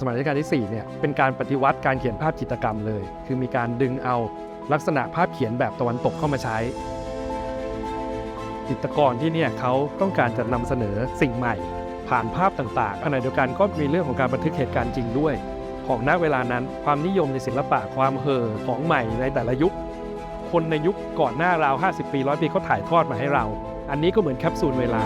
สมัยรัชกาลที่4เนี่ยเป็นการปฏิวัติการเขียนภาพจิตรกรรมเลย คือมีการดึงเอาลักษณะภาพเขียนแบบตะวันตกเข้ามาใช้ จิตรกรที่เนี่ยเขาต้องการจะนำเสนอสิ่งใหม่ ผ่านภาพต่างๆขณะเดียวกันก็มีเรื่องของการบันทึกเหตุการณ์จริงด้วย ของณเวลานั้นความนิยมในศิลปะความเห่อของใหม่ในแต่ละยุค คนในยุคก่อนหน้าราว 50 ปีร้อยปีเขาถ่ายทอดมาให้เรา อันนี้ก็เหมือนแคปซูลเวลา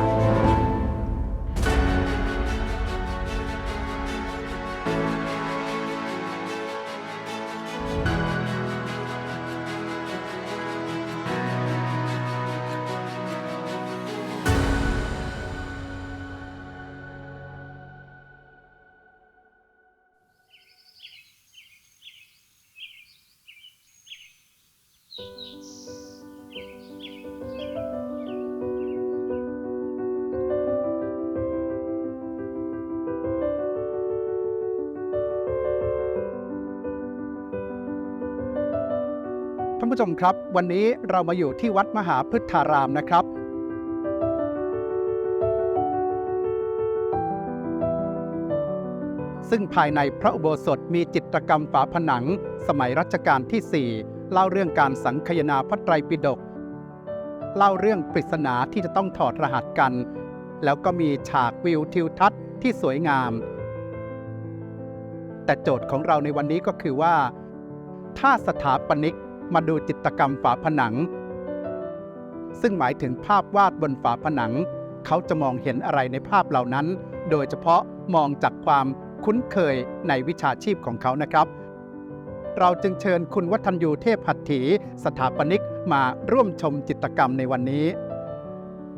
ผู้ชมครับ วันนี้เรามาอยู่ที่วัดมหาพฤทธารามนะครับ ซึ่งภายในพระอุโบสถมีจิตรกรรมฝาผนัง สมัยรัชกาลที่ 4 เล่าเรื่องการสังคยนาพระไตรปิฎกเล่าเรื่องปริศนาที่จะต้องถอดรหัสกัน แล้วก็มีฉากวิวทิวทัศน์ที่สวยงาม แต่โจทย์ของเราในวันนี้ก็คือว่า ถ้าสถาปนิก มาดูจิตรกรรมฝาผนัง ซึ่งหมายถึงภาพวาดบนฝาผนัง เขาจะมองเห็นอะไรในภาพเหล่านั้น โดยเฉพาะมองจากความคุ้นเคยในวิชาชีพของเขานะครับ เราจึงเชิญคุณวัฒนยูเทพหัตถี สถาปนิกมาร่วมชมจิตรกรรมในวันนี้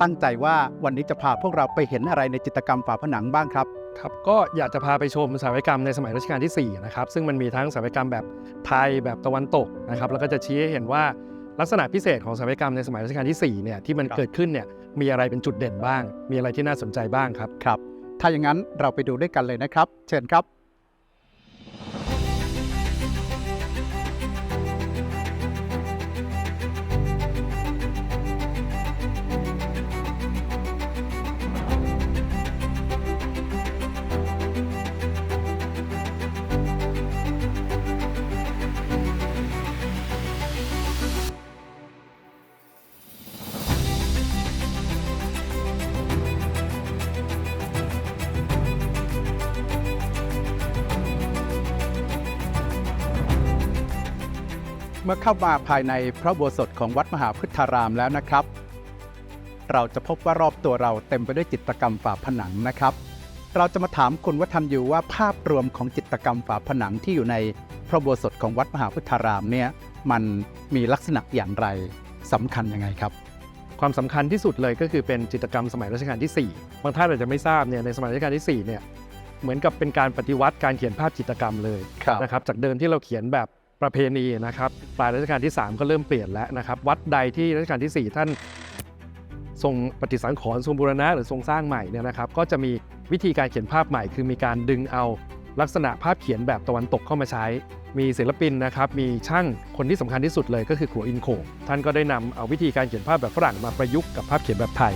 ตั้งใจว่าวันนี้จะพาพวกเราไปเห็นอะไรในจิตรกรรมฝาผนังบ้างครับ ครับก็อยากจะพาไปชมสถาปัตยกรรมในสมัยรัชกาลที่4นะครับซึ่งมันมีทั้งสถาปัตยกรรมแบบไทยแบบตะวันตกนะครับแล้วก็จะชี้ให้เห็นว่าลักษณะพิเศษของสถาปัตยกรรมในสมัยรัชกาลที่4เนี่ยที่มันครับเกิดขึ้นเนี่ยมีอะไรเป็นจุดเด่นบ้าง มีอะไรที่น่าสนใจบ้างครับครับ ถ้าอย่างนั้นเราไปดูด้วยกันเลยนะครับ เชิญครับ เมื่อเข้ามาภายในพระอุโบสถของวัดมหาพุทธารามแล้วนะครับ เราจะพบว่ารอบตัวเราเต็มไปด้วยจิตรกรรมฝาผนังนะครับ เราจะมาถามคุณวัฒนยูว่าภาพรวมของจิตรกรรมฝาผนังที่อยู่ในพระอุโบสถของวัดมหาพุทธารามเนี่ยมันมีลักษณะอย่างไรสำคัญยังไงครับ ความสำคัญที่สุดเลยก็คือเป็นจิตรกรรมสมัยรัชกาลที่ 4 บางท่านอาจจะไม่ทราบเนี่ยในสมัยรัชกาลที่4เนี่ยเหมือนกับเป็นการปฏิวัติการเขียนภาพจิตรกรรมเลยครับนะครับจากเดิมที่เราเขียนแบบ ประเพณีนะครับปลายรัชกาลที่ 3 ก็เริ่มเปลี่ยนแล้วนะครับ วัดใดที่รัชกาลที่ 4 ท่านทรงปฏิสังขรณ์ทรงบูรณะหรือทรงสร้างใหม่เนี่ยนะครับ ก็จะมีวิธีการเขียนภาพใหม่ คือมีการดึงเอาลักษณะภาพเขียนแบบตะวันตกเข้ามาใช้ มีศิลปินนะครับ มีช่างคนที่สำคัญที่สุดเลยก็คือขัวอินโขงท่านก็ได้นำเอาวิธีการเขียนภาพแบบฝรั่งมาประยุกต์กับภาพเขียนแบบไทย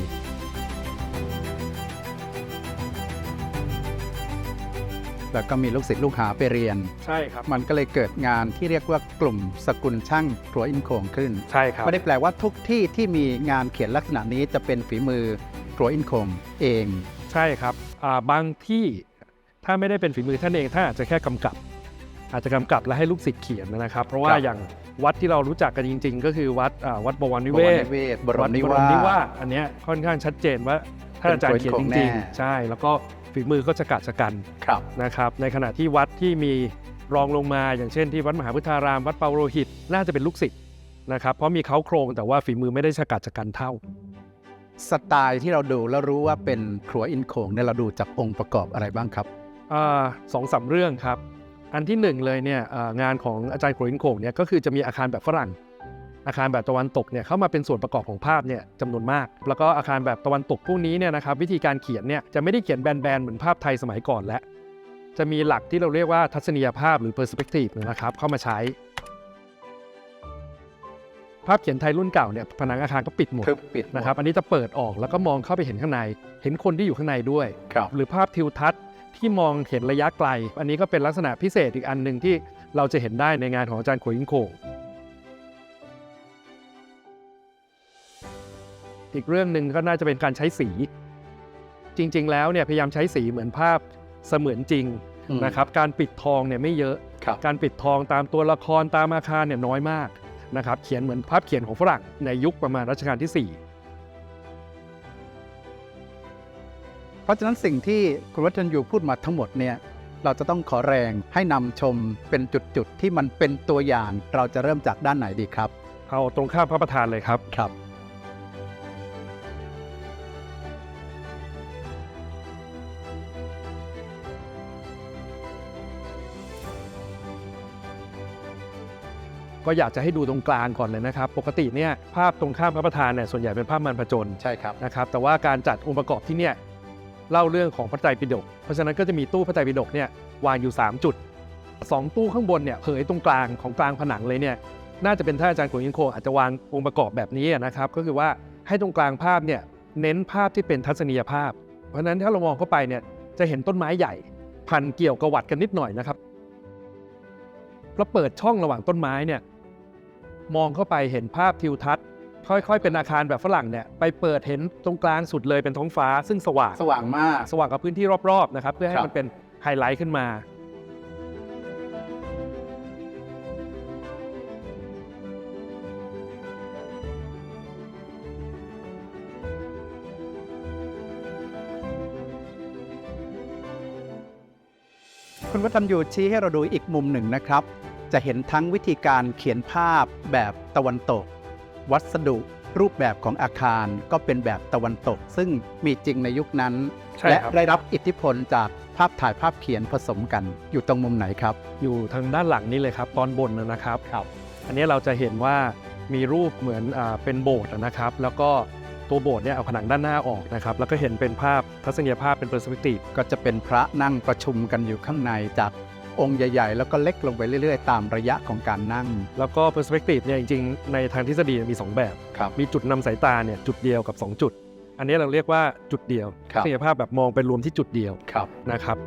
แล้วก็มีลูกศิษย์ลูกหาไปเรียน ใช่ครับ มันก็เลยเกิดงานที่เรียกว่ากลุ่มสกุลช่างครัวอินโขงขึ้นใช่ครับไม่ได้แปลว่าทุกที่ที่มีงานเขียนลักษณะนี้จะเป็นฝีมือครัวอินโขงเอง ใช่ครับอ่าบางที่ถ้าไม่ได้เป็นฝีมือท่านเองท่านอาจจะแค่กำกับ อาจจะกำกับและให้ลูกศิษย์เขียนนะครับ เพราะว่าครับอย่างวัดที่เรารู้จักกันจริง ๆ ก็คือวัดอ่าวัดบวรนิเวศบวรนิเวศบรมวัดนิบรวามสนิวาสอันเนี้ยค่อนข้างชัดเจนว่าท่านอาจารย์เขียนจเป็นคนริงแน่ๆใช่แล้วก็ ฝีมือก็จะกัดจะกันครับนะครับในขณะที่วัดที่มีรองลงมาอย่างเช่นที่วัดมหาพุทธาราม วัดเปาโรหิตน่าจะเป็นลูกศิษย์นะครับเพราะมีเขาโครงแต่ว่าฝีมือไม่ได้ชะกัดชะกันเท่า สไตล์ที่เราดูแล้วรู้ว่าเป็นครัวอินโขงเนี่ยเราดูจากองค์ประกอบอะไรบ้างครับอ่าสองสามเรื่องครับ อันที่หนึ่งเลยเนี่ยอ่างานของอาจารย์โขลินโขงเนี่ยก็คือจะมีอาคารแบบฝรั่ง อาคารแบบตะวันตกเนี่ยเข้ามาเป็นส่วนประกอบของภาพเนี่ยจำนวนมาก แล้วก็อาคารแบบตะวันตกพวกนี้เนี่ยนะครับวิธีการเขียนเนี่ยจะไม่ได้เขียนแบนๆเหมือนภาพไทยสมัยก่อนแล้วจะมีหลักที่เราเรียกว่าทัศนียภาพหรือ perspective เนยนะครับเข้ามาใช้ ภาพเขียนไทยรุ่นเก่าเนี่ยผนังอาคารก็ปิดหมดคือปิดนะครับอันนี้จะเปิดออกแล้วก็มองเข้าไปเห็นข้างใน เห็นคนที่อยู่ข้างในด้วย ครับ หรือภาพทิวทัศน์ที่มองเห็นระยะไกล อันนี้ก็เป็นลักษณะพิเศษอีกอันหนึ่งที่เราจะเห็นได้ในงานของอาจารย์ขวยอิงโขง อีกเรื่องหนึ่งก็น่าจะเป็นการใช้สี จริง ๆ แล้วเนี่ยพยายามใช้สีเหมือนภาพเสมือนจริงอืมนะครับการปิดทองเนี่ยไม่เยอะครับการปิดทองตามตัวละครตามอาคารเนี่ยน้อยมากนะครับเขียนเหมือนภาพเขียนของฝรั่งในยุคประมาณรัชกาลที่4เพราะฉะนั้นสิ่งที่คุณวัฒนยูพูดมาทั้งหมดเนี่ยเราจะต้องขอแรงให้นำชมเป็นจุดๆที่มันเป็นตัวอย่าง เราจะเริ่มจากด้านไหนดีครับ เอาตรงข้ามพระประธานเลยครับครับ ก็อยากจะให้ดูตรงกลางก่อนเลยนะครับ ปกติเนี่ยภาพตรงข้ามพระประธานเนี่ยส่วนใหญ่เป็นภาพมันผจญใช่ครับนะครับ แต่ว่าการจัดองค์ประกอบที่เนี่ยเล่าเรื่องของพระไตรปิฎกเพราะฉะนั้นก็จะมีตู้พระไตรปิฎกเนี่ยวางอยู่ 3 จุด 2 ตู้ข้างบนเนี่ยเผยตรงกลางของกลางผนังเลยเนี่ยน่าจะเป็นท่านอาจารย์กุยอินโคอาจจะวางองค์ประกอบแบบนี้นะครับก็คือว่าให้ตรงกลางภาพเนี่ยเน้นภาพที่เป็นทัศนียภาพ เพราะฉะนั้นถ้าเรามองเข้าไปเนี่ยจะเห็นต้นไม้ใหญ่ พันเกี่ยวกระวัดกันนิดหน่อยนะครับแล้วเปิดช่องระหว่างต้นไม้เนี่ย มองเข้าไปเห็นภาพทิวทัศน์ ค่อยๆ เป็นอาคารแบบฝรั่งเนี่ยไปเปิดเห็นตรงกลางสุดเลยเป็นท้องฟ้า ซึ่งสว่างสว่างมาก สว่างกับพื้นที่รอบๆนะครับเพื่อให้ครับ มันเป็นไฮไลท์ขึ้นมา คุณวัฒนยูชี้ให้เราดูอีกมุมหนึ่งนะครับ จะเห็นทั้งวิธีการเขียนภาพแบบตะวันตก วัสดุรูปแบบของอาคารก็เป็นแบบตะวันตก ซึ่งมีจริงในยุคนั้น ใช่และครับ ได้รับอิทธิพลจากภาพถ่ายภาพเขียนผสมกัน อยู่ตรงมุมไหนครับ อยู่ทางด้านหลังนี่เลยครับ ตอนบนนะครับ ครับ อันนี้เราจะเห็นว่ามีรูปเหมือนอาเป็นโบสถ์นะครับ แล้วก็ตัวโบสถ์เนี่ยเอาผนังด้านหน้าออกนะครับ แล้วก็เห็นเป็นภาพทัศนียภาพเป็นเปอร์สเปกทีฟ ก็จะเป็นพระนั่งประชุมกันอยู่ข้างในจาก องค์ใหญ่ ๆ แล้วก็เล็กลงไปเรื่อยๆ ตามระยะของการนั่ง แล้วก็เปอร์สเปกทีฟเนี่ยจริงๆ ในทางทฤษฎีมี 2 แบบ ครับมีจุดนำสายตาเนี่ยจุดเดียวกับ 2 จุด อันนี้เราเรียกว่าจุดเดียวครับทัศนียภาพแบบมองไปรวมที่จุดเดียวครับ นะครับ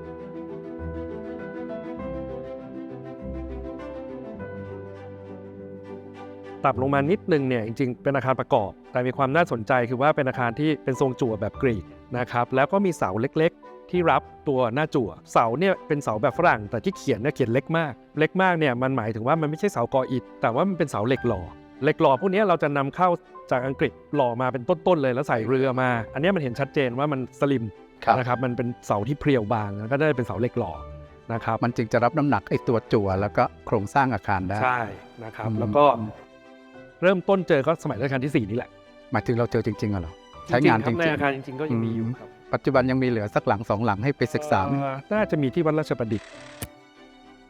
ตับลงมานิดนึงเนี่ยจริงๆ เป็นอาคารประกอบ แต่มีความน่าสนใจคือว่าเป็นอาคารที่เป็นทรงจั่วแบบกรีกนะครับแล้วก็มีเสาเล็กๆ ที่รับตัวหน้าจั่ว เสาเนี่ยเป็นเสาแบบฝรั่งแต่ที่เขียนเนี่ยเขียนเล็กมาก เล็กมากเนี่ยมันหมายถึงว่ามันไม่ใช่เสากออิฐแต่ว่ามันเป็นเสาเหล็กหล่อเหล็กหล่อพวกเนี้ยเราจะนำเข้าจากอังกฤษหล่อมาเป็นต้นๆเลยแล้วใส่เรือมา อันเนี้ยมันเห็นชัดเจนว่ามันสลิมครับนะครับมันเป็นเสาที่เพรียวบางแล้วก็ได้เป็นเสาเหล็กหล่อนะครับมันจึงจะรับน้ำหนักไอ้ตัวจั่วแล้วก็โครงสร้างอาคารได้ใช่นะครับอืมแล้วก็เริ่มต้นเจอก็สมัยรัชกาลที่ 4 นี่แหละ หมายถึงเราเจอจริงๆเหรอใช้งานจๆคริบงในอาคารจริง ๆ ก็ยังมีอยู่ครับๆ ปัจจุบันยังมีเหลือสักหลังสองหลังให้ไปศึกษาไหม เอ่อน่าจะมีที่วัดราชประดิษฐ์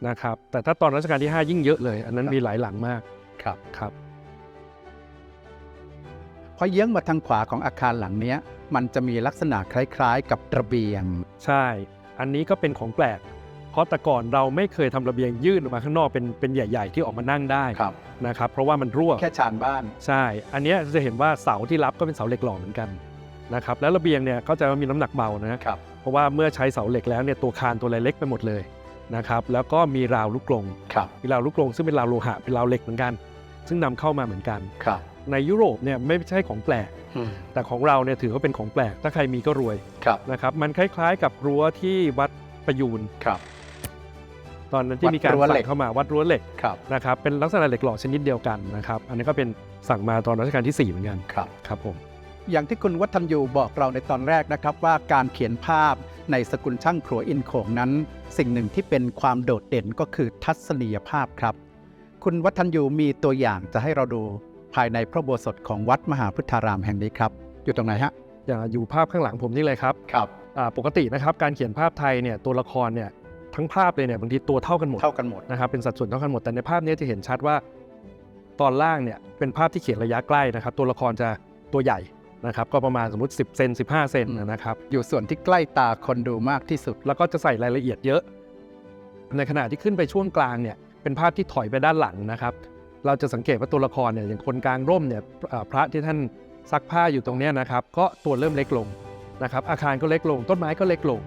นะครับ แต่ถ้าตอนรัชกาลที่ 5 ยิ่งเยอะเลย อันนั้นมีหลายหลังมากครับ ครับ พอเยื้องมาทางขวาของอาคารหลังเนี้ย มันจะมีลักษณะคล้าย ๆ กับระเบียง ใช่ อันนี้ก็เป็นของแปลก เพราะแต่ก่อนเราไม่เคยทำระเบียงยื่นออกมาข้างนอกเป็นเป็นใหญ่ ๆ ที่ออกมานั่งได้ครับ นะครับ เพราะว่ามันรั่ว แค่ชานบ้าน ใช่ อันเนี้ยจะเห็นว่าเสาที่รับก็เป็นเสาเหล็กหล่อเหมือนกัน นะครับแล้วระเบียงเนี่ยเข้าใจว่ามีน้ำหนักเบานะครับเพราะว่าเมื่อใช้เสาเหล็กแล้วเนี่ยตัวคานตัวอะไรเล็กไปหมดเลยนะครับแล้วก็มีราวลูกกลงครับมีราวลูกกลงซึ่งเป็นราวโลหะเป็นราวเหล็กเหมือนกัน ซึ่งนำเข้ามาเหมือนกันครับในยุโรปเนี่ยไม่ใช่ของแปลก แต่ของเราเนี่ยถือว่าเป็นของแปลก ถ้าใครมีก็รวยครับนะครับมันคล้ายๆ กับรั้วที่วัดประยูนครับตอนนั้นที่มีการวัดรั้วเหล็สั่กงเข้ามาวัดรั้วเหล็กครับนะครับเป็นลักษณะเหล็กหล่อชนิดเดียวกันนะครับอันนี้ก็เป็นสั่งมาตอนรัชกาลที่ 4 เหมือนกันครับครับผม อย่างที่คุณวัฒนยูบอกเราในตอนแรกนะครับว่าการเขียนภาพในสกุลช่างครัวอินโขงนั้น สิ่งหนึ่งที่เป็นความโดดเด่นก็คือทัศนียภาพครับ คุณวัฒนยูมีตัวอย่างจะให้เราดูภายในพระอุโบสถของวัดมหาพุทธารามแห่งนี้ครับ อยู่ตรงไหนฮะอย่าอยู่ภาพข้างหลังผมนี่เลยครับครับอ่าปกตินะครับการเขียนภาพไทยเนี่ยตัวละครเนี่ยทั้งภาพเลยเนี่ยบางทีตัวเท่ากันหมดเท่ากันหมดนะครับเป็นสัดส่วนเท่ากันหมดแต่ในภาพนี้จะเห็นชัดว่า ตอนล่างเนี่ยเป็นภาพที่เขียนระยะใกล้นะครับ ตัวละครจะตัวใหญ่ นะครับก็ประมาณสมมติ10เซน15 เซนอืมนะครับอยู่ส่วนที่ใกล้ตาคนดูมากที่สุด แล้วก็จะใส่รายละเอียดเยอะ ในขณะที่ขึ้นไปช่วงกลางเนี่ยเป็นภาพที่ถอยไปด้านหลังนะครับเราจะสังเกตว่าตัวละครเนี่ยอย่างคนกลางร่มเนี่ยอ่าพระที่ท่านซักผ้าอยู่ตรงเนี้ยนะครับก็ตัวเริ่มเล็กลงนะครับอาคารก็เล็กลง ต้นไม้ก็เล็กลง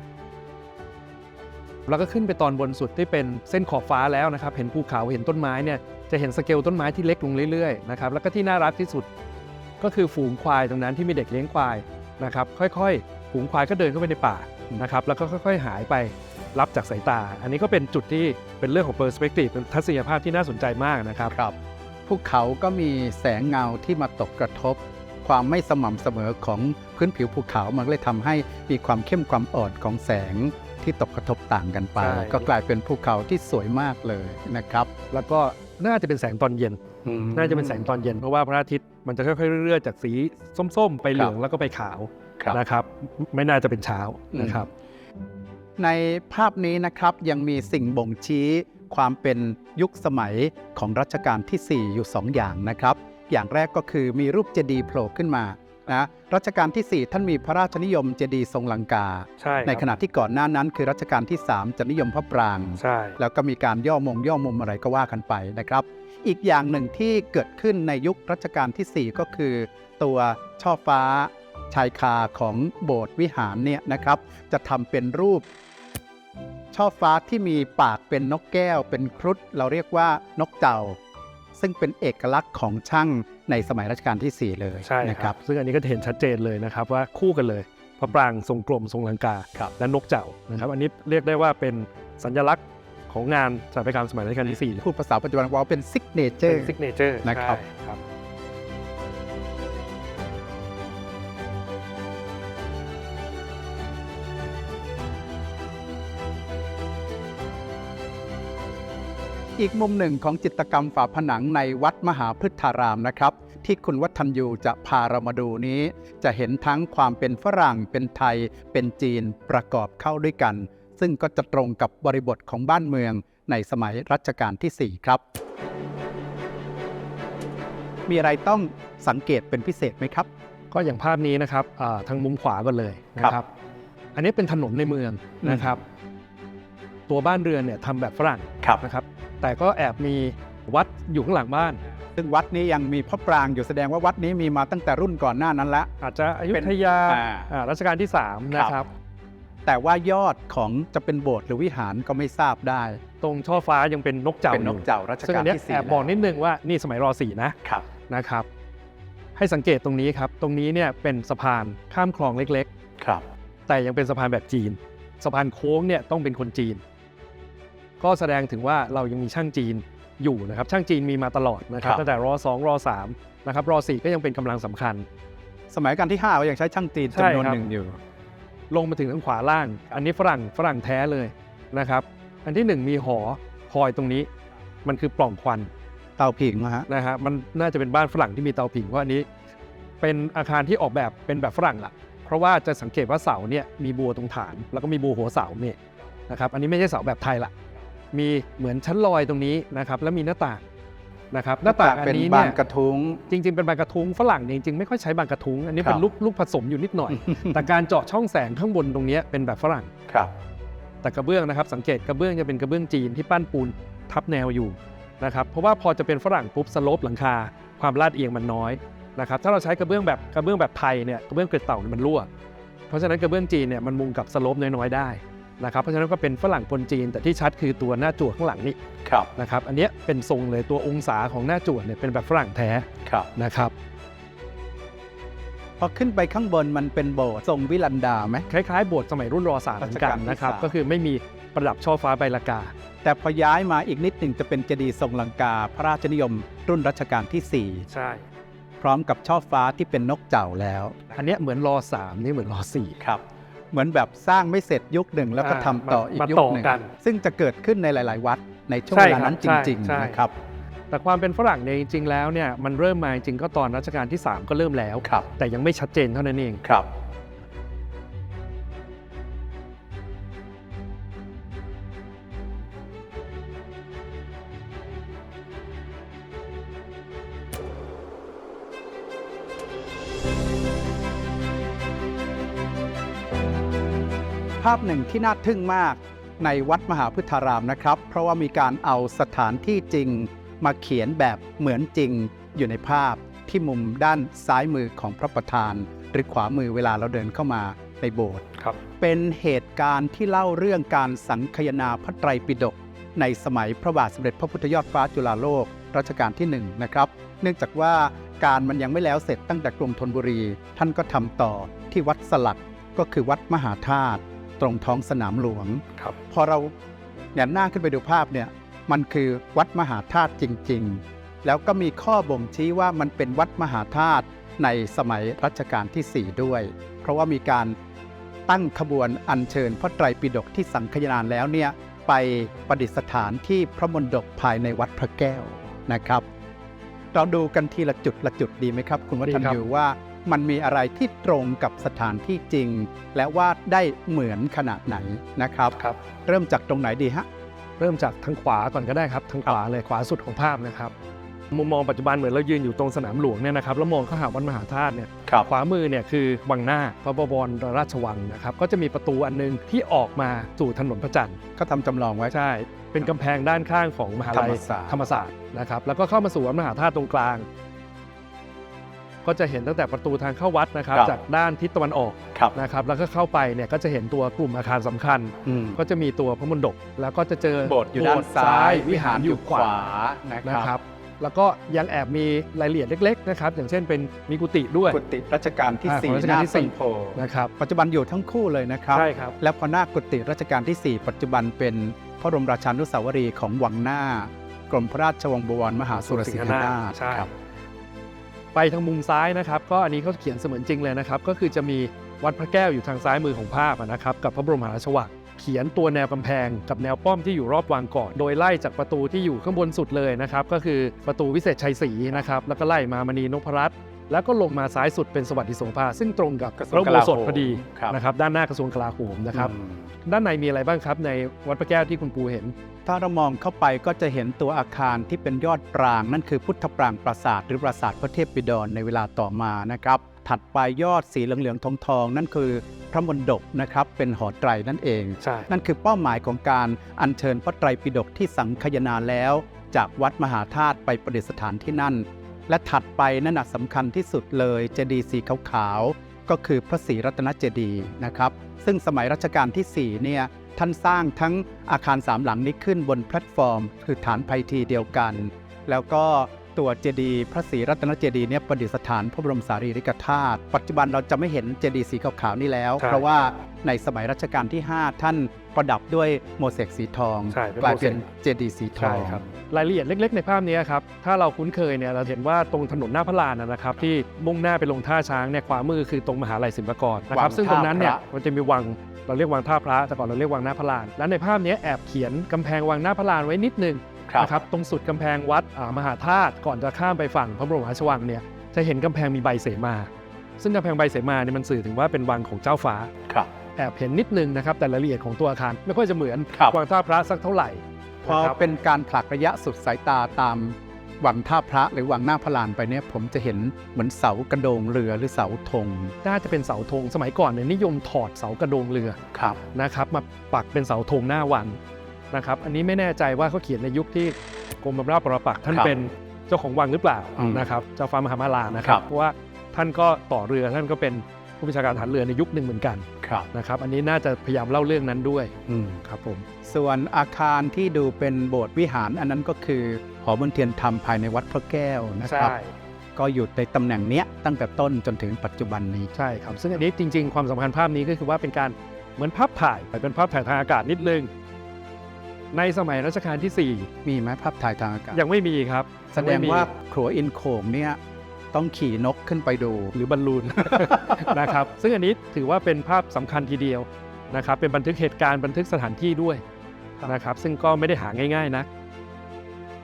แล้วก็ขึ้นไปตอนบนสุดที่เป็นเส้นขอบฟ้าแล้วนะครับ เห็นภูเขาเห็นต้นไม้เนี่ยจะเห็นสเกลต้นไม้ที่เล็กลงเรื่อยๆนะครับแล้วก็ที่น่ารักที่สุด ก็คือฝูงควายตรงนั้นที่มีเด็กเลี้ยงควายนะครับค่อยๆ ฝูงควายก็เดินเข้าไปในป่านะครับแล้วก็ค่อย ๆ หายไปรับจากสายตา อันนี้ก็เป็นจุดที่เป็นเรื่องของเปอร์สเปกทีฟเป็นทัศนียภาพที่น่าสนใจมากนะครับครับภูเขาก็มีแสงเงาที่มาตกกระทบ ความไม่สม่ำเสมอของพื้นผิวภูเขามันก็เลยทำให้มีความเข้มความอ่อนของแสงที่ตกกระทบต่างกันไปใช่ก็กลายเป็นภูเขาที่สวยมากเลยนะครับ แล้วก็น่าจะเป็นแสงตอนเย็น น่าจะเป็นแสงตอนเย็นเพราะว่าพระอาทิตย์มันจะค่อยๆเรื่อยๆจากสีส้มๆ ไปเหลืองแล้วก็ไปขาวครับนะครับ ไม่น่าจะเป็นเช้านะครับ ในภาพนี้นะครับยังมีสิ่งบ่งชี้ความเป็นยุคสมัยของรัชกาลที่ 4 อยู่ 2 อย่างนะครับ อย่างแรกก็คือมีรูปเจดีย์โผล่ขึ้นมานะรัชกาลที่ 4 ท่านมีพระราชนิยมเจดีย์ทรงลังกาใช่ในขณะที่ก่อนหน้านั้น คือรัชกาลที่ 3 จะนิยมพระปรางใช่แล้วก็มีการย่อมงย่อมุมอะไรก็ว่ากันไปนะครับ อีกอย่างหนึ่งที่เกิดขึ้นในยุครัชกาลที่ 4 ก็คือ ตัวช่อฟ้าชายคาของโบสถ์วิหารเนี่ยนะครับ จะทำเป็นรูป ช่อฟ้าที่มีปากเป็นนกแก้ว เป็นครุฑเราเรียกว่านกเต่า ซึ่งเป็นเอกลักษณ์ของช่างในสมัยรัชกาลที่ 4 เลยใช่นะคครัรับบซึ่งอันนี้ก็จะเห็นชัดเจนเลยนะครับว่าคู่กันเลยพระปรางทรงกลมทรงลังกาครับและนกเจ้านะครับ อันนี้เรียกได้ว่าเป็นสัญลักษณ์ ของงานสถาปัตยกรรมสมัยรัชกาลที่สี่พูดภาษาปัจจุบันว่าเป็นซิกเนเจอเป็นร์ซิกเนเจอร์นะครับครับอีกมุมหนึ่งของจิตรกรรมฝาผนังในวัดมหาพฤทธารามนะครับ ที่คุณวัฒนยูจะพาเรามาดูนี้ จะเห็นทั้งความเป็นฝรั่งเป็นไทยเป็นจีนประกอบเข้าด้วยกัน ซึ่งก็จะตรงกับบริบทของบ้านเมืองในสมัยรัชกาลที่ 4 ครับ มีอะไรต้องสังเกตเป็นพิเศษไหมครับ ก็อย่างภาพนี้นะครับอ่าทางมุมขวาก่อนเลยนะคครัรับบอันนี้เป็นถนนในเมืองอืมนะครับ ตัวบ้านเรือนเนี่ยทำแบบฝรั่งครับนะครับ แต่ก็แอบมีวัดอยู่ข้างหลังบ้านซึ่งวัดนี้ยังมีพระปรางอยู่แสดงว่าวัดนี้มีมาตั้งแต่รุ่นก่อนหน้านั้นแล้วอาจจะอยุธยาอ่าอ่ารัชกาลที่3นะครับ แต่ว่ายอดของจะเป็นโบสถ์หรือวิหารก็ไม่ทราบได้ ตรงช่อฟ้ายังเป็นนกเจ้าเป็นนกอยู่เจ้ารัชซึ่งกาอัลนเนี้ยที่แอสี่บบอกนิดนึงว่านี่สมัยร .4 นะครับนะครับ ให้สังเกตตรงนี้ครับ ตรงนี้เนี่ยเป็นสะพานข้ามคลองเล็กครับๆแต่ยังเป็นสะพานแบบจีน สะพานโค้งเนี่ยต้องเป็นคนจีน ก็แสดงถึงว่าเรายังมีช่างจีนอยู่นะครับ ช่างจีนมีมาตลอดนะครับครับตั้งแต่ร2ร3นะครับร4ก็ยังเป็นกำลังสำคัญ สมัยรัชการที่5ก็ยังใช้ช่างจีนใช่จำนวนครับหนึ่งอยู่ ลงมาถึงทางขวาล่าง อันนี้ฝรั่งฝรั่งแท้เลยนะครับ อันที่หนึ่งมีหอคอยตรงนี้ มันคือปล่องควันเตาผิงนะฮะนะฮะมันน่าจะเป็นบ้านฝรั่งที่มีเตาผิงเพราะอันนี้ เป็นอาคารที่ออกแบบเป็นแบบฝรั่งละเพราะว่าจะสังเกตว่าเสาเนี่ยมีบัวตรงฐาน แล้วก็มีบัวหัวเสาเนี่ยนะครับอันนี้ไม่ใช่เสาแบบไทยละมีเหมือนชั้นลอยตรงนี้นะครับแล้วมีหน้าต่าง นะครับหน้าต่างอันเป็นนี้บาเนี่นยกระทุ้งจริง ๆ เป็นบานกระทุ้งฝรั่งเนี่ยจริงๆไม่ค่อยใช้บานกระทุ้งอันนี้ครับเป็นลูกลูกผสมอยู่นิดหน่อย แต่การเจาะช่องแสงข้างบนตรงเนี้ยเป็นแบบฝรั่งครับ แต่กระเบื้องนะครับสังเกตกระเบื้องจะเป็นกระเบื้องจีนที่ปั้นปูนทับแนวอยู่นะครับเพราะว่าพอจะเป็นฝรั่งปุ๊บสโลปหลังคา ความลาดเอียงมันน้อยนะครับถ้าเราใช้กระเบื้องแบบกระเบื้องแบบไทยเนี่ยกระเบื้องเกล็ดเต่าเนี่ยมันรั่ว เพราะฉะนั้นกระเบื้องจีนเนี่ยมันมุงกับสโลปน้อยๆได้ นะครับเพราะฉะนั้นก็เป็นฝรั่งปนจีน แต่ที่ชัดคือตัวหน้าจั่วข้างหลังนี่ครับนะครับอันเนี้ยเป็นทรงเลยตัวองศาของหน้าจั่วเนี่ยเป็นแบบฝรั่งแท้ครับนะครับพอขึ้นไปข้างบนมันเป็นโบสถ์ทรงวิลันดาไหมคล้ายๆโบสถ์สมัยรุ่นรอสามเหมือนกันนะครับรัชกาลที่สามก็คือไม่มีประดับช่อฟ้าใบละกา แต่พอย้ายมาอีกนิดหนึ่งจะเป็นเจดีย์ทรงลังกา พระราชนิยมรุ่นรัชกาลที่ใช่4พร้อมกับช่อฟ้าที่เป็นนกเจ้าแล้ว อันเนี้ยเหมือนรอสามนี่เหมือนรอสี่ครับ เหมือนแบบสร้างไม่เสร็จยุคหนึ่งแล้วก็อ่าทำต่ออีกมายุต่คอหนึ่งกันซึ่งจะเกิดขึ้นในหลาย ๆ วัดในช่วงใช่เวลาครับนั้นจใช่ริงใช่ๆนะครับแต่ความเป็นฝรั่งเนี่ยจริง ๆ แล้วเนี่ยมันเริ่มมาจริงๆก็ตอนรัชกาลที่ 3 ก็เริ่มแล้วครับแต่ยังไม่ชัดเจนเท่านั้นเองครับ ภาพหนึ่งที่น่าทึ่งมากในวัดมหาพุทธารามนะครับ เพราะว่ามีการเอาสถานที่จริง มาเขียนแบบเหมือนจริง อยู่ในภาพที่มุมด้านซ้ายมือของพระประธาน หรือขวามือเวลาเราเดินเข้ามาเในโบสถ์ครับเป็นเหตุการณ์ที่เล่าเรื่องการสังคายนาพระไตรปิฎกในสมัยพระบาทสมเด็จพระพุทธยอดฟ้าจุฬาโลกรัชกาลที่หนึ่งนะครับ เนื่องจากว่าการมันยังไม่แล้วเสร็จตั้งแต่กรุงธนบุรี ท่านก็ทำต่อที่วัดสลัดก็คือวัดมหาธาตุ ตรงท้องสนามหลวง ครับพอเราเนี่ยหน้าขึ้นไปดูภาพเนี่ยมันคือวัดมหาธาตุจริง ๆ แล้วก็มีข้อบ่งชี้ว่ามันเป็นวัดมหาธาตุในสมัยรัชกาลที่ 4 ด้วย เพราะว่ามีการตั้งขบวนอัญเชิญพระไตรปิฎกที่สังคายนานแล้วเนี่ยไปประดิษฐานที่พระมณฑปภายในวัดพระแก้วนะครับ เราดูกันทีละจุดละจุดดีไหมครับ คุณวัฒดีนครับยูว่า มันมีอะไรที่ตรงกับสถานที่จริง และวาดได้เหมือนขนาดไหนนะครับครับ เริ่มจากตรงไหนดีฮะเริ่มจากทางขวาก่อนก็ได้ครับทางขวาเลยขวาสุดของภาพนะครับมุมมองปัจจุบันเหมือนเรายืนอยู่ตรงสนามหลวงเนี่ยนะครับแล้วมองเข้าหาวัดมหาธาตุเนี่ยครับขวามือเนี่ยคือวังหน้าพระบวรราชวังนะครับก็จะมีประตูอันนึงที่ออกมาสู่ถนนพระจันทร์ก็ทำจำลองไว้ใช่ เป็นกำแพงด้านข้างของมหาลัยธรรมศาสตร์ธรรมศาสตร์นะครับแล้วก็เข้ามาสู่วัดมหาธาตุตรงกลาง ก็จะเห็นตั้งแต่ประตูทางเข้าวัดนะครับจากด้านทิศตะวันออกครับนะครับแล้วก็เข้าไปเนี่ยก็จะเห็นตัวกลุ่มอาคารสำคัญ อืม ก็จะมีตัวพระมณฑปแล้วก็จะเจอโบสถ์อยู่ด้านซ้าย วิหารอยู่ขวานะนะคครัรับบแล้วก็ยังแอบมีรายละเอียดเล็กๆนะครับอย่างเช่นเป็นมีกุฏิด้วย กุฏิรัชกาลที่อ่าของสี่รัชกาลที่หน้สี่ ต้นโพนะครับปัจจุบันอยู่ทั้งคู่เลยนะครับ ใช่ครับ และพอหน้ากุฏิรัชกาลที่ 4 ปัจจุบันเป็นพระบรมราชานุสาวรีย์ของวังหน้ากรมพระราชวังบวรมหาสุรสิงหนาถใช่ครับ ไปทางมุมซ้ายนะครับ ก็อันนี้เขาเขียนเสมือนจริงเลยนะครับ ก็คือจะมีวัดพระแก้วอยู่ทางซ้ายมือของภาพอะนะครับกับพระบรมมหาราชวังเขียนตัวแนวกำแพงกับแนวป้อมที่อยู่รอบวังก่อน โดยไล่จากประตูที่อยู่ข้างบนสุดเลยนะครับ ก็คือประตูวิเศษชัยศรีนะครับ แล้วก็ไล่มามณีนพรัตน์แล้วก็ลงมาซ้ายสุดเป็นสวัสดิโสภาซึ่งตรงกับกระทรพวงระอุโบสถกลาโหมพอดีครับนะครับ ด้านหน้ากระทรวงกลาโหมนะครับอืมด้านในมีอะไรบ้างครับในวัดพระแก้วที่คุณปูเห็น ถ้าเรามองเข้าไปก็จะเห็นตัวอาคารที่เป็นยอดปราง นั่นคือพุทธปรางปราสาทหรือปราสาทพระเทพบิดรในเวลาต่อมานะครับ ถัดไปยอดสีเหลืองๆทองทองๆนั่นคือพระมณฑปนะครับเป็นหอไตรนั่นเอง ใช่ นั่นคือเป้าหมายของการอัญเชิญพระไตรปิฎกที่สังคายนาแล้ว จากวัดมหาธาตุไปประดิษฐานที่นั่น และถัดไปนั่นนะสำคัญที่สุดเลยเจดีย์สีขาวๆก็คือพระศรีรัตนเจดีย์นะครับ ซึ่งสมัยรัชกาลที่4เนี่ย ท่านสร้างทั้งอาคารสามหลังนี้ขึ้นบนแพลตฟอร์ม คือฐานไพทีเดียวกัน แล้วก็ตัวเจดีย์พระศรีรัตนเจดีย์เนี่ยประดิษฐานพระบรมสารีริกธาตุปัจจุบันเราจะไม่เห็นเจดีย์สีขาวๆนี่แล้วใช่เพราะว่าในสมัยรัชกาลที่ 5 ท่านประดับด้วยโมเสกสีทอง ใช่เป็นกลายโมเสกเป็นเจดีย์สีทอใช่งครับรายละเอียดเล็ก ๆ ในภาพนี้ครับ ถ้าเราคุ้นเคยเนี่ยเราเห็นว่าตรงถนนหน้าพระลานนะนะครับ ที่มุ่งหน้าไปลงท่าช้างเนี่ยขวามือคือตรงมหาลัยศิลปากรนะครับวังซึ่งตรงนั้นเนี่ยท่าพระ มันจะมีวัง เราเรียกวังท่าพระแต่ก่อนเราเรียกวังหน้าพระลาน และในภาพนี้แอบเขียนกำแพงวังหน้าพระลานไว้นิดนึงนะครับตรงสุดกำแพงวัดอ่ามหาธาตุก่อนจะข้ามไปฝั่งพระบรมราชวังเนี่ยจะเห็นกำแพงมีใบเสมา ซึ่งกำแพงใบเสมาเนี่ยมันสื่อถึงว่าเป็นวังของเจ้าฟ้าครับแอบเห็นนิดนึงนะครับแต่รายละเอียดของตัวอาคารไม่ค่อยจะเหมือนครับวังท่าพระสักเท่าไหร่พอนะครับเป็นการผลักระยะสุดสายตาตาม วังท่าพระหรือวังหน้าพระลานไปเนี่ยผมจะเห็นเหมือนเสากระโดงเรือหรือเสาธงน่าจะเป็นเสาธงสมัยก่อนเนี่ยนิยมถอดเสากระโดงเรือครับนะครับมาปักเป็นเสาธงหน้าวังนะครับอันนี้ไม่แน่ใจว่าเขาเขียนในยุคที่กรมบำราชปรปักษ์ท่านครับเป็นเจ้าของวังหรือเปล่าอืมนะครับเจ้าฟ้ามหามาลานะคครัรับบเพราะว่าท่านก็ต่อเรือท่านก็เป็นผู้บัญชาการฐานเรือในยุคหนึ่งเหมือนกัน ครับนะครับ อันนี้น่าจะพยายามเล่าเรื่องนั้นด้วยอืมครับผม ส่วนอาคารที่ดูเป็นโบสถ์วิหารอันนั้นก็คือหอบนเทียนธรรมภายในวัดพระแก้วนะครับ ก็อยู่ในตำแหน่งเนี้ยตั้งแต่ต้นจนถึงปัจจุบันนี้ใช่ครับ ซึ่งอันนี้จริง ๆ ความสำคัญภาพนี้ก็คือว่าเป็นการเหมือนภาพถ่ายแต่เป็นภาพถ่ายทางอากาศนิดนึง ในสมัยรัชกาลที่สี่มีไหมภาพถ่ายทางอากาศยังไม่มีครับ แสดงว่าครัวอินโขงเนี่ย ต้องขี่นกขึ้นไปดู หรือบอลลูน นะครับซึ่งอันนี้ถือว่าเป็นภาพสำคัญทีเดียวนะครับเป็นบันทึกเหตุการณ์บันทึกสถานที่ด้วยนะครับซึ่งก็ไม่ได้หาง่ายๆนะ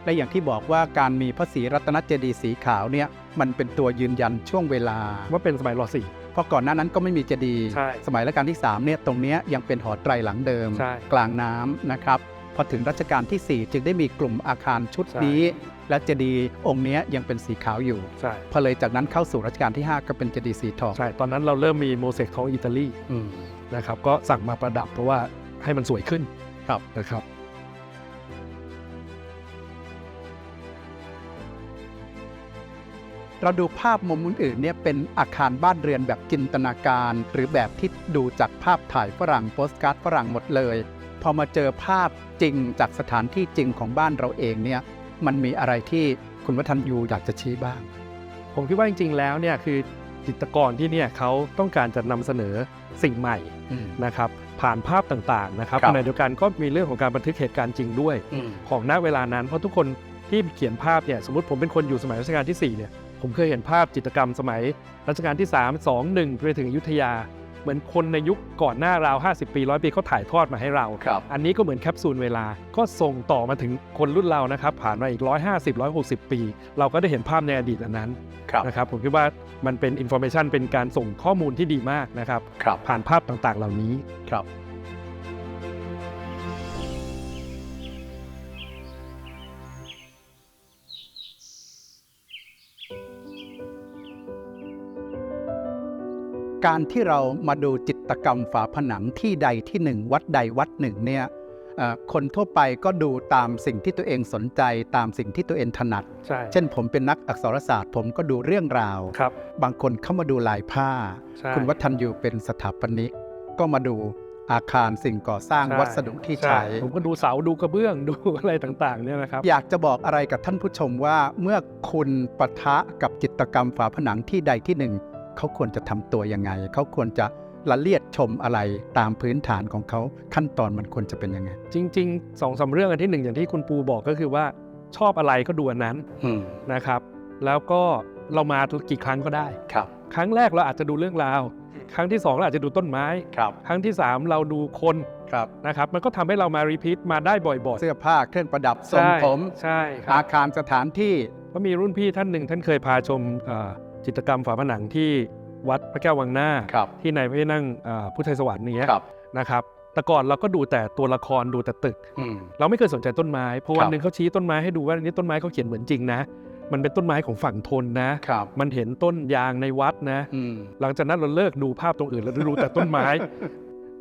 และอย่างที่บอกว่าการมีพระศรีรัตนเจดีย์สีขาวเนี่ยมันเป็นตัวยืนยันช่วงเวลา ว่าเป็นสมัยรสี่ เพราะก่อนหน้านั้นก็ไม่มีเจดีย์ใช่สมัยรัชกาลที่3เนี่ยตรงเนี้ยยังเป็นหอไตรหลังเดิม ใช่กลางน้ำนะครับ พอถึงรัชกาลที่ 4 จึงได้มีกลุ่มอาคารชุดใช่นี้ และเจดีย์องค์เนี้ยยังเป็นสีขาวอยู่ ใช่พอเลยจากนั้นเข้าสู่รัชกาลที่ 5 ก็เป็นเจดีย์สีทองใช่ตอนนั้นเราเริ่มมีโมเสกของอิตาลีอืมนะครับก็สั่งมาประดับเพราะว่าให้มันสวยขึ้นครับนะครับพเราดูภาพมุมอื่นๆเนี่ยเป็นอาคารบ้านเรือนแบบจินตนาการ หรือแบบที่ดูจากภาพถ่ายฝรั่งโปสการ์ดฝรั่งหมดเลย พอมาเจอภาพจริงจากสถานที่จริงของบ้านเราเองเนี่ย มันมีอะไรที่คุณวัฒนยูอยากจะชี้บ้าง ผมคิดว่าจริง ๆ แล้วเนี่ยคือจิตรกรที่เนี่ยเขาต้องการจะนำเสนอสิ่งใหม่นะครับผ่านภาพต่างๆนะครับครับขณะเดียวกันก็มีเรื่องของการบันทึกเหตุการณ์จริงด้วย ของณเวลานั้น เพราะทุกคนที่เขียนภาพเนี่ยสมมติผมเป็นคนอยู่สมัยรัชกาลที่4เนี่ยผมเคยเห็นภาพจิตรกรรมสมัยรัชกาลที่ 3 2 1ไปถึงอยุธยา เหมือนคนในยุคก่อนหน้าราว 50 ปีร้อยปีเขาถ่ายทอดมาให้เรา ครับอันนี้ก็เหมือนแคปซูลเวลา ก็ส่งต่อมาถึงคนรุ่นเรานะครับ ผ่านมาอีก 150 160 ปี เราก็ได้เห็นภาพในอดีตอันนั้นครับนะครับ ผมคิดว่ามันเป็นอินโฟเมชันเป็นการส่งข้อมูลที่ดีมากนะครับ ครับผ่านภาพต่างๆ เหล่านี้ ครับ การที่เรามาดูจิตรกรรมฝาผนังที่ใดที่หนึ่ง วัดใดวัดหนึ่งเนี่ยเอ่อคนทั่วไปก็ดูตามสิ่งที่ตัวเองสนใจตามสิ่งที่ตัวเองถนัดใช่เช่นผมเป็นนักอักษรศาสตร์ ผมก็ดูเรื่องราวครับบางคนเข้ามาดูลายผ้าใช่คุณวัฒนอยู่เป็นสถาปนิก ก็มาดูอาคารสิ่งก่อสร้างใช่วัสดุที่ใช้ ผมก็ดูเสาดูกระเบื้องดูอะไรต่างๆเนี่ยนะครับอยากจะบอกอะไรกับท่านผู้ชมว่าเมื่อคุณปะทะกับจิตรกรรมฝาผนังที่ใดที่หนึ่ง เขาควรจะทำตัวยังไง เขาควรจะละเลียดชมอะไรตามพื้นฐานของเขาขั้นตอนมันควรจะเป็นยังไง จริงๆสองสามเรื่องอันที่หนึ่งอย่างที่คุณปูบอกก็คือว่าชอบอะไรก็ดูอันนั้นอืมนะครับ แล้วก็เรามากี่ครั้งก็ได้ครับ ครั้งแรกเราอาจจะดูเรื่องราว ครั้งที่สองเราอาจจะดูต้นไม้ครับครั้งที่สามเราดูคนครับนะครับ มันก็ทำให้เรามารีพีทมาได้บ่อยๆ เสื้อผ้าเครื่องประดับทรงใช่ผมใช่ครัอาบคารสถานที่ก็มีรุ่นพี่ท่านหนึ่งท่านเคยพาชมเอ่อ จิตรกรรมฝาผนังที่วัดพระแก้ววังหน้าครับที่ในพระที่นั่งเอ่อพุทธไทยสวรรค์อย่างเงี้ยครับนะครับแต่ก่อนเราก็ดูแต่ตัวละครดูแต่ตึกอืมเราไม่เคยสนใจต้นไม้เพราะครัวับนหนึ่งเขาชี้ต้นไม้ให้ดูว่าอันนี้ต้นไม้เขาเขียนเหมือนจริงนะ มันเป็นต้นไม้ของฝั่งทนนะครับมันเห็นต้นยางในวัดนะอืมหลังจากนั้นเราเลิกดูภาพตรงอื่นแล้วดูแต่ต้นไม้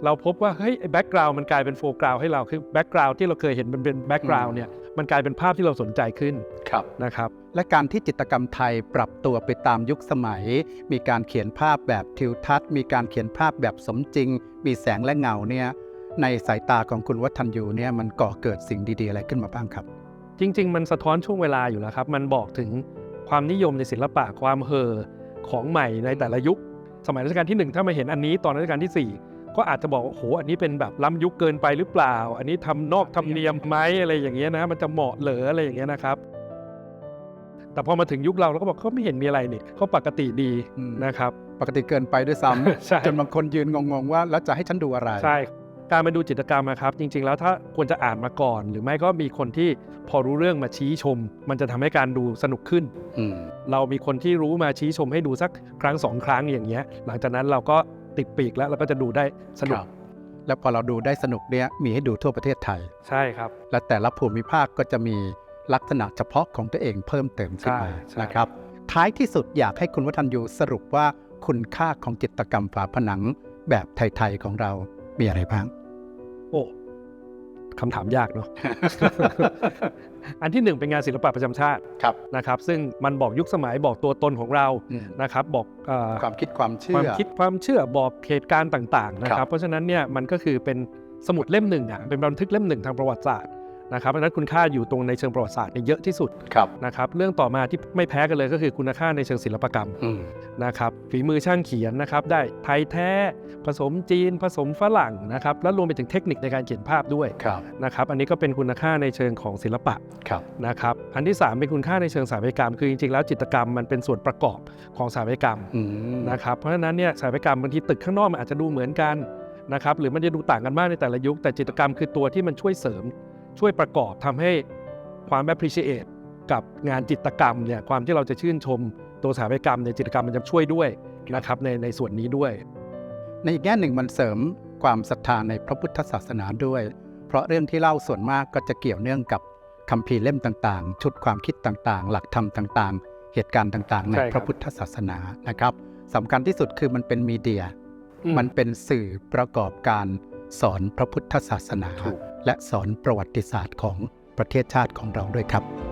เราพบว่าเฮ้ยแบ็กกราวน์มันกลายเป็นโฟกราวให้เราคือแบ็กกราวน์ที่เราเคยเห็นมันเป็นแบ็กกราวน์เนี่ยมันกลายเป็นภาพที่เราสนใจขึ้นครับนะครับและการที่จิตรกรรมไทยปรับตัวไปตามยุคสมัย มีการเขียนภาพแบบทิวทัศน์ มีการเขียนภาพแบบสมจริง มีแสงและเงาเนี่ยในสายตาของคุณวัฒนยูเนี่ยมันก่อเกิดสิ่งดีๆ อะไรขึ้นมาบ้างครับ จริง ๆ มันสะท้อนช่วงเวลาอยู่แล้วครับ มันบอกถึงความนิยมในศิลปะความเห่อของใหม่ในแต่ละยุค สมัยรัชกาลที่หนึ่งถ้ามาเห็นอันนี้ตอนรัชกาลที่สี่ ก็อาจจะบอกว่าโอ้โหอันนี้เป็นแบบล้ำยุคเกินไปหรือเปล่า อันนี้ทำนอกทำเนียมไหมอะไรอย่างเงี้ยนะ มันจะเหมาะเหรออะไรอย่างเงี้ยนะครับ แต่พอมาถึงยุคเราเราก็บอกเขาไม่เห็นมีอะไรนี่เขาปกติดีอืมนะครับปกติเกินไปด้วยซ้ใช่ำจนบางคนยืนงงๆว่าแล้วจะให้ฉันดูอะไรใช่การมาดูจิตรกรรมนะครับ จริง ๆ แล้วถ้าควรจะอ่านมาก่อน หรือไม่ก็มีคนที่พอรู้เรื่องมาชี้ชม มันจะทำให้การดูสนุกขึ้นอืมเรามีคนที่รู้มาชี้ชมให้ดูสักครั้งสองครั้งอย่างเงี้ย หลังจากนั้นเราก็ ติดปีกแล้วเราก็จะดูได้สนุคกรับแล้วพอเราดูได้สนุกเนี่ยมีให้ดูทั่วประเทศไทย ใช่ครับ และแต่ละภูมิภาคก็จะมีลักษณะเฉพาะของตัวเองเพิ่มเติมขึ้นมาใช่ใช่นะครับ ท้ายที่สุดอยากให้คุณวัฒนยูสรุปว่าคุณค่าของจิตรกรรมฝาผนังแบบไทย ๆ ของเรามีอะไรบ้าง โอ้คำถามยากเนาะ อันที่หนึ่งเป็นงานศิลปะประจำชาติครับนะครับ ซึ่งมันบอกยุคสมัยบอกตัวตนของเราอืมนะครับบอกเอ่อความคิดความเชื่อความคิดความเชื่อบอกเหตุการณ์ต่างๆนะคครัรับบเพราะฉะนั้นเนี่ยมันก็คือเป็นสมุดเล่มหนึ่งอะเป็นบันทึกเล่มหนึ่งทางประวัติศาสตร์ นะครับเพราะฉะนั้นคุณค่าอยู่ตรงในเชิงประวัติศาสตร์เนี่ยเยอะที่สุดครับนะครับเรื่องต่อมาที่ไม่แพ้กันเลยก็คือคุณค่าในเชิงศิลปกรรมอืมนะครับฝีมือช่างเขียนนะครับได้ไทยแท้ผสมจีนผสมฝรั่งนะครับและรวมไปถึงเทคนิคในการเขียนภาพด้วยครับนะครับอันนี้ก็เป็นคุณค่าในเชิงของศิลปะครับนะครับอันที่สามเป็นคุณค่าในเชิงสถาปัตยกรรม คือจริงๆแล้วจิตรกรรมมันเป็นส่วนประกอบของสถาปัตยกรรมอืมนะครับเพราะฉะนั้นเนี่ยสถาปัตยกรรมบางทีตึกข้างนอกมันอาจจะดูเหมือนกันนะครับหรือมันจะดูต่างกันมากในแต่ละยุค แต่จิตรกรรมคือตัวที่มันช่วยเสริม ช่วยประกอบทำให้ความ appreciate กับงานจิตรกรรมเนี่ยความที่เราจะชื่นชมตัวสถาปัตยกรรมเนี่ยจิตรกรรมมันจะช่วยด้วยนะครับในในส่วนนี้ด้วย ในอีกแง่หนึ่งมันเสริมความศรัทธาในพระพุทธศาสนาด้วย เพราะเรื่องที่เล่าส่วนมากก็จะเกี่ยวเนื่องกับคัมภีร์เล่มต่างๆ ชุดความคิดต่างๆ หลักธรรมต่างๆ เหตุการณ์ต่างๆ ในใช่ครับพระพุทธศาสนานะครับสำคัญที่สุดคือมันเป็นมีเดีย มันเป็นสื่อประกอบการสอนพระพุทธศาสนาถูก และสอนประวัติศาสตร์ของประเทศชาติของเราด้วยครับ